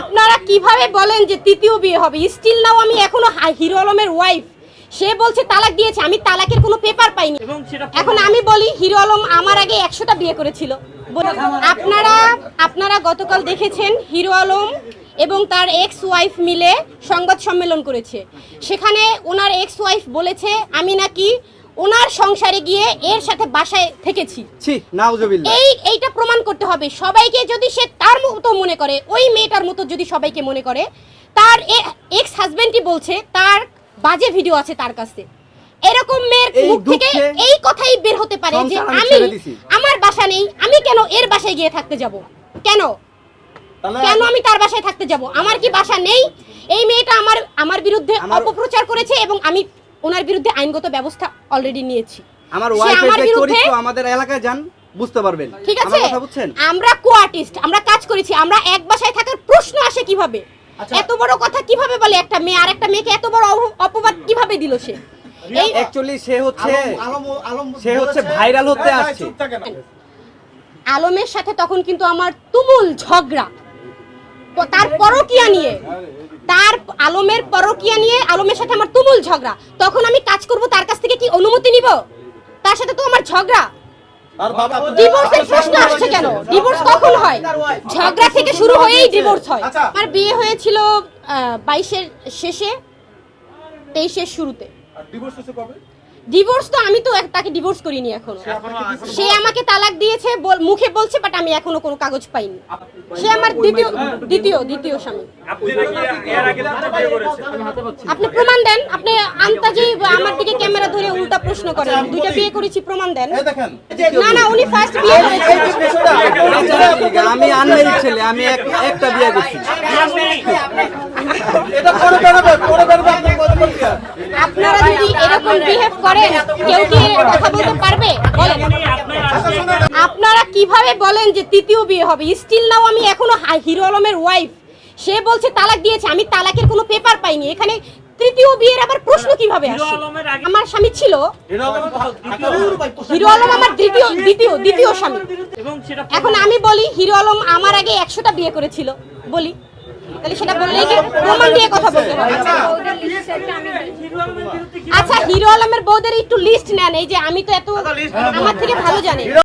আপনারা কীভাবে বলেন যে তৃতীয় বিয়ে হবে? স্টিল নাও আমি এখনও হিরো আলমের ওয়াইফ সে বলছে তালাক দিয়েছে আমি তালাকের কোনো পেপার পাইনি। এখন আমি বলি হিরো আলম আমার আগে একশোটা বিয়ে করেছিল। আপনারা আপনারা গতকাল দেখেছেন হিরো আলম এবং তার এক্স ওয়াইফ মিলে সংবাদ সম্মেলন করেছে। সেখানে ওনার এক্স ওয়াইফ বলেছে আমি নাকি ওনার সংসারে গিয়ে এর সাথে বাসায় থেকেছি। ছি নাউজুবিল্লাহ। এই এইটা প্রমাণ করতে হবে। সবাইকে যদি সে তার মতো মনে করে ওই মেয়েটার মতো যদি সবাইকে মনে করে তার এক্স হাজবেন্ডই বলছে তার বাজে ভিডিও আছে তার কাছে। এরকম মেয়ের মুখ থেকে এই কথাই বের হতে পারে যে আমি। আমার বাসা নেই আমি কেন এর বাসায় গিয়ে থাকতে যাব? কেন? কেন আমি তার বাসায় থাকতে যাব? আমার কি বাসা নেই? এই মেয়েটা আমার আমার বিরুদ্ধে অপপ্রচার করেছে এবং আমি ওনার বিরুদ্ধে আইনগত ব্যবস্থা অলরেডি নিয়েছি। আমার সে ওয়াইফের যে চরিত্র আমাদের এলাকায় যান বুঝতে পারবেন। ঠিক আমার আছে? কথা বুঝছেন? আমরা কো আর্টিস্ট আমরা কাজ করেছি আমরা এক বাসায় থাকার প্রশ্ন আসে কীভাবে? এত বড় কথা কীভাবে বলে একটা মেয়ে আর একটা মেয়েকে এত বড় অপবাদ কীভাবে দিল সে? এই অ্যাকচুয়ালি সে হচ্ছে সে হচ্ছে ভাইরাল হতে আসছে। আলমের সাথে তখন কিন্তু আমার তুমুল ঝগড়া। তারপরও তার পরকিয়া নিয়ে। তার আলমের পরকিয়া নিয়ে আলমের সাথে আমার তুমুল ঝগড়া। তখন আমি কাজ করব তার কাছ থেকে কি অনুমতি নিব? তার সাথে তো আমার ঝগড়া। ডিভোর্সের প্রশ্ন আসছে কেন? ডিভোর্স কখন হয়? ঝগড়া থেকে শুরু হয়েই ডিভোর্স হয়। আমার বিয়ে হয়েছিল বাইশের শেষে তেইশের শুরুতে। ডিভোর্স তো আমি তো এক- তাকে ডিভোর্স করিনি এখনও। সে আমাকে তালাক দিয়েছে বল- মুখে বলছে বাট আমি এখনও কোনো কাগজ পাইনি। সে আমার দ্বিতীয় দ্বিতীয় দ্বিতীয় স্বামী। আপনি প্রমাণ দেন। আপনি আন্তাজি আমার দিকে ক্যামেরা ধরে উল্টা প্রশ্ন করেন। দুইটা বিয়ে করেছি প্রমাণ দেন। না না উনি ফার্স্ট বিয়ে করেছেন আমি আনমেরিড ছেলে আমি একটা বিয়ে করছি। আপনারা যদি এরকম বিহেভ করেন কেউ কি কথা বলতে পারবে? বলেন। আপনারা কীভাবে বলেন যে তৃতীয় বিয়ে হবে? স্টিল নাও আমি এখনও হিরো আলমের ওয়াইফ সে বলছে তালাক দিয়েছে। আমি তালাকের কোনো পেপার পাইনি। এখানে তৃতীয় বিয়ের আবার প্রশ্ন কীভাবে আসে? আমার স্বামী ছিল। হিরো আলম আমার দ্বিতীয় দ্বিতীয় দ্বিতীয় স্বামী। এখন আমি বলি হিরো আলম আমার আগে একশোটা বিয়ে করেছিল। বলি। তাহলে সেটা বললেই কি? প্রমাণ দিয়ে কথা বলতে হবে। বিরুদ্ধে কি আচ্ছা হিরো আলমের বউদের একটু লিস্ট নেন। এই যে আমি তো এত আমার থেকে ভালো জানি।